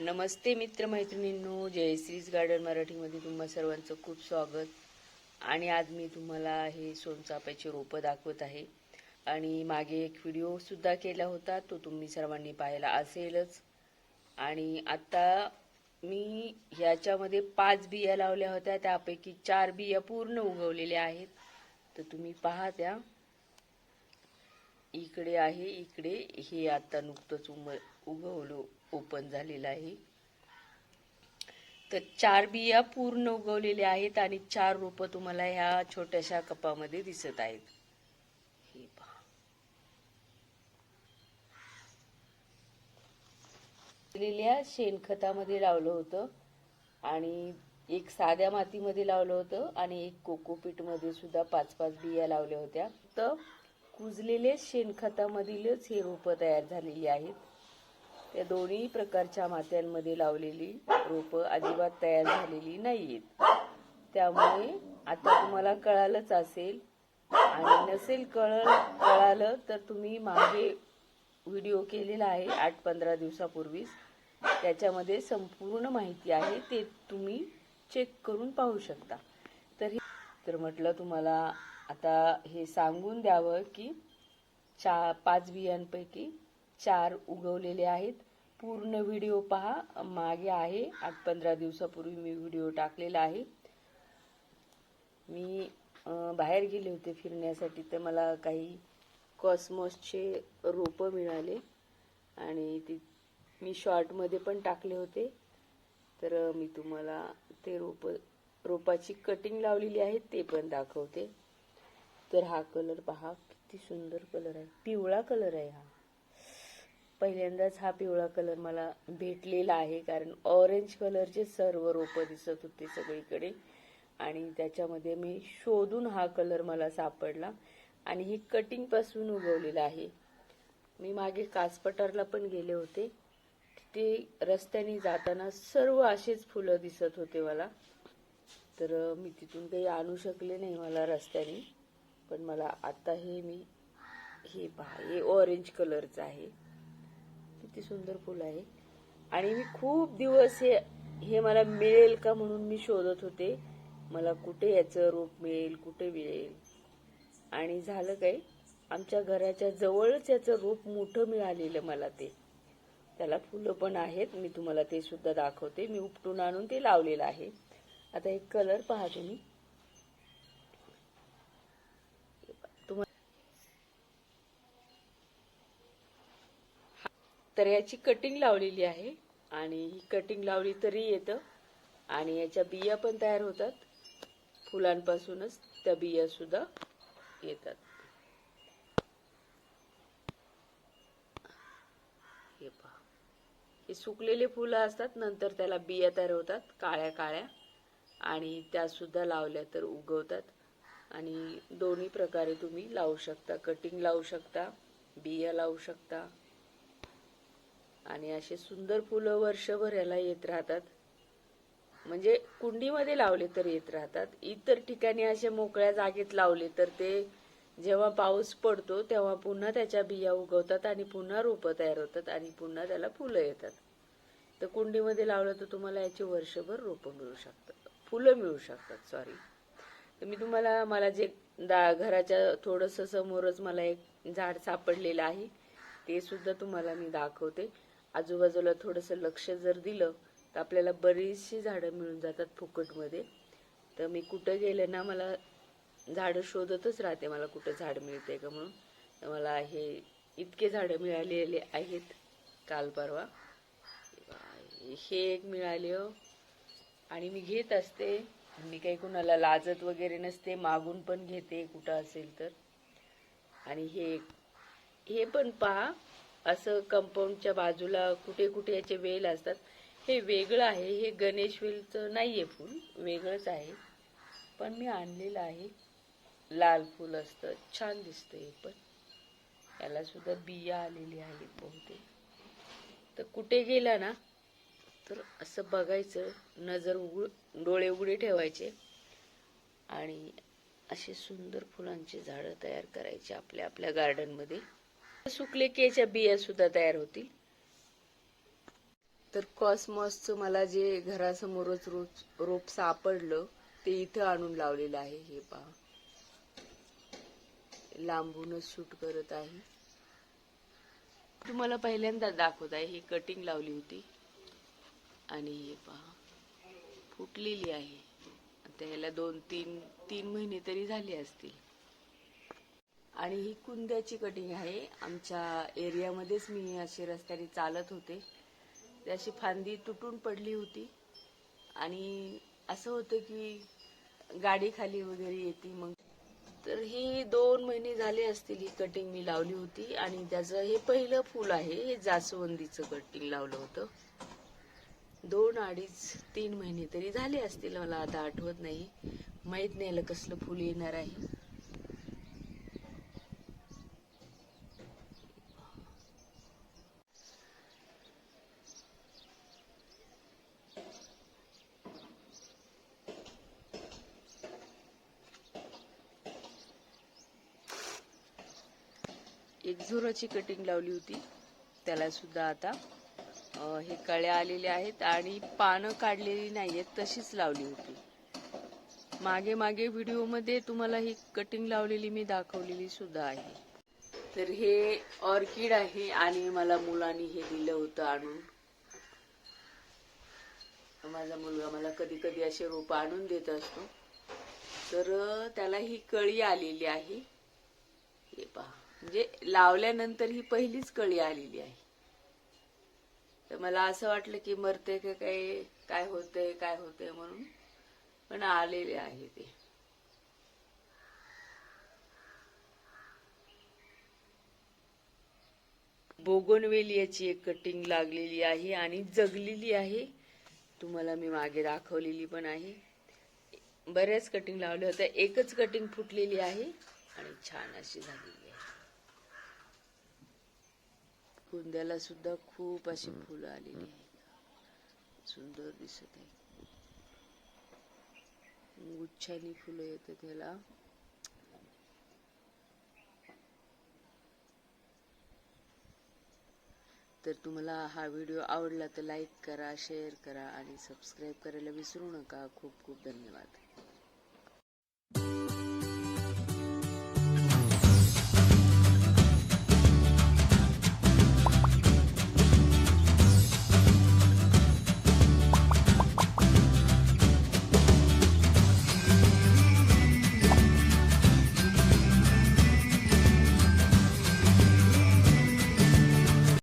नमस्ते मित्रमैत्रिणींनो जयश्रीज garden मराठीमध्ये तुम्हा सर्वांचं खूप स्वागत. आणि आज मी तुम्हाला हे सोनचाफ्याची रोपं दाखवत आहे. आणि मागे एक व्हिडिओ सुद्धा केला होता तो तुम्ही सर्वांनी पाहिला असेलच. आणि आता मी ह्याच्यामध्ये पाच बिया लावल्या होत्या त्यापैकी चार बिया पूर्ण उगवलेल्या आहेत. तर तुम्ही पहा त्या इकडे आहे इकडे हे आता नुकतंच उम उगवलं ओपन झालेलं आहे. तर चार बिया पूर्ण उगवलेल्या आहेत आणि चार रोपं तुम्हाला ह्या छोट्याशा कपामध्ये दिसत आहेत. हे पहा. शेणखतामध्ये लावलं होतं आणि एक साध्या मातीमध्ये लावलं होतं आणि एक कोकोपीटमध्ये सुद्धा पाच पाच बिया लावल्या होत्या. तर कुजलेले शेणखतामधीलच हे रोपं तयार झालेली आहेत. त्या दोन्ही प्रकारच्या मात्यांमध्ये लावलेली रोपं अजिबात तयार झालेली नाहीयेत. त्यामुळे आता तुम्हाला कळालंच असेल आणि नसेल कळ कळालं तर तुम्ही मागे व्हिडिओ केलेला आहे आठ पंधरा दिवसापूर्वीच. त्याच्यामध्ये संपूर्ण माहिती आहे ते तुम्ही चेक करून पाहू शकता. तर हे तर म्हटलं तुम्हाला आता हे सांगून द्यावं की चा पाच बियांपैकी चार उगवलेले आहेत. पूर्ण व्हिडिओ पहा मागे आहे. आठ पंधरा दिवसापूर्वी मी व्हिडिओ टाकलेला आहे. मी बाहेर गेले होते फिरण्यासाठी तर मला काही कॉस्मॉसचे रोपं मिळाले. आणि ती मी शॉर्टमध्ये पण टाकले होते. तर मी तुम्हाला ते रोप रोपाची कटिंग लावलेली आहे ते पण दाखवते. तर हा कलर पहा किती सुंदर कलर आहे. पिवळा कलर आहे हा. पहिल्यांदाच हा पिवळा कलर मला भेटलेला आहे कारण ऑरेंज कलरचे सर्व रोपं दिसत होते सगळीकडे. आणि त्याच्यामध्ये मी शोधून हा कलर मला सापडला. आणि ही कटिंगपासून उगवलेला आहे. मी मागे कासपठारला पण गेले होते. तिथे रस्त्याने जाताना सर्व असेच फुलं दिसत होते मला. तर मी तिथून काही आणू शकले नाही मला रस्त्याने. पण मला आता हे मी हे पहा हे ऑरेंज कलरचं आहे. किती सुंदर फुल आहे. आणि मी खूप दिवस हे हे मला मिळेल का म्हणून मी शोधत होते. मला कुठे याचं रोप मिळेल कुठे मिळेल. आणि झालं काय आमच्या घराच्या जवळच याचं रोप मोठं मिळालेलं मला ते. त्याला फुलं पण आहेत मी तुम्हाला ते सुद्धा दाखवते. मी उपटून आणून ते लावलेलं आहे. आता एक कलर पहा तुम्ही. तर याची कटिंग लावलेली आहे. आणि ही कटिंग लावली तरी येतं. आणि याच्या बिया पण तयार होतात. फुलांपासूनच त्या बिया सुद्धा येतात. हे पहा. हे सुकलेले फुलं असतात. नंतर त्याला बिया तयार होतात. काळ्या काळ्या. आणि त्या सुद्धा लावल्या तर उगवतात. आणि दोन्ही प्रकारे तुम्ही लावू शकता. कटिंग लावू शकता. बिया लावू शकता. आणि असे सुंदर फुलं वर्षभर याला येत राहतात. म्हणजे कुंडीमध्ये लावले तर येत राहतात. इतर ठिकाणी असे मोकळ्या जागेत लावले तर ते जेव्हा पाऊस पडतो तेव्हा पुन्हा त्याच्या बिया उगवतात आणि पुन्हा रोपं तयार होतात आणि पुन्हा त्याला फुलं येतात. तर कुंडीमध्ये लावलं तर तुम्हाला याची वर्षभर रोपं मिळू शकतात. फुलं मिळू शकतात सॉरी तर मी तुम्हाला मला जे दा घराच्या थोडंसं समोरच मला एक झाड सापडलेलं आहे. ते सुद्धा तुम्हाला मी दाखवते. आजूबाजूला थोडंसं लक्ष जर दिलं तर आपल्याला बरीचशी झाडं मिळून जातात फुकटमध्ये. तर मी कुठं गेले ना मला झाडं शोधतच राहते मला कुठं झाड मिळते का म्हणून. तर मला हे इतके झाडं मिळालेले आहेत काल परवा. हे एक मिळाले हो. आणि मी घेत असते. मी काही कुणाला लाजत वगैरे नसते मागून पण घेते कुठं असेल तर. आणि हे हे पण पहा. असं कंपाऊंडच्या बाजूला कुठे कुठे याचे वेल असतात. हे वेगळं आहे. हे गणेश वेलचं नाही आहे फूल. वेगळंच आहे. पण मी आणलेलं आहे. लाल फूल असतं. छान दिसतं हे पण. याला सुद्धा बिया आलेली आहेत बहुतेक. तर कुठे गेला ना तर असं बघायचं. नजर उघड डोळे उघडे ठेवायचे. आणि असे सुंदर फुलांची झाडं तयार करायची आपल्या आपल्या गार्डनमध्ये सुकले केच्या बिया सुद्धा तयार होतील. तर कॉस्मॉसचं मला जे घरासमोरच रोप रोप सापडलं ते इथं आणून लावलेलं आहे हे पहा. लांबूनच शूट करत आहे. तुम्हाला पहिल्यांदा दाखवत आहे ही कटिंग लावली होती. आणि हे पहा फुटलेली आहे. आता ह्याला दोन तीन तीन महिने तरी झाले असतील. आणि ही कुंद्याची कटिंग आहे. आमच्या एरियामध्येच मी अशी रस्त्याने चालत होते. त्याची फांदी तुटून पडली होती. आणि असं होतं की गाडी खाली वगैरे येते मग. तर ही दोन महिने झाले असतील ही कटिंग मी लावली होती. आणि त्याचं हे पहिलं फुल आहे हे जास्वंदीचं कटिंग लावलं होतं. दोन अडीच तीन महिने तरी झाले असतील मला आता आठवत नाही. माहीत नाही कसलं फुल येणार आहे. एक झुराची कटिंग लावली होती. त्याला सुद्धा आता हे कळ्या आलेल्या आहेत आणि पानं काढलेली नाही आहेत तशीच लावली होती. मागे मागे व्हिडिओमध्ये तुम्हाला ही कटिंग लावलेली मी दाखवलेली सुद्धा आहे. तर हे ऑर्किड आहे आणि मला मुलांनी हे दिलं होतं आणून. माझा मुलगा मला कधी कधी असे रोप आणून देत असतो. तर त्याला ही कळी आलेली आहे. हे पहा. म्हणजे लावल्यानंतर ही पहिलीच कळी आलेली आहे. तर मला असं वाटलं की मरते का काय काय होतंय काय होतंय म्हणून पण आलेले आहे ते. बोगनवेलियाची एक कटिंग लागलेली आहे आणि जगलेली आहे. तुम्हाला मी मागे दाखवलेली पण आहे. बऱ्याच कटिंग लावल्या होत्या. एकच कटिंग फुटलेली आहे आणि छान अशी झालेली आहे कुंद्याला सुद्धा खूप अशी फुलं आलेली आहेत सुंदर दिसत आहे गुच्छानी फुलं येतात त्याला तर तुम्हाला हा व्हिडिओ आवडला तर लाईक करा शेअर करा आणि सबस्क्राईब करायला विसरू नका खूप खूप धन्यवाद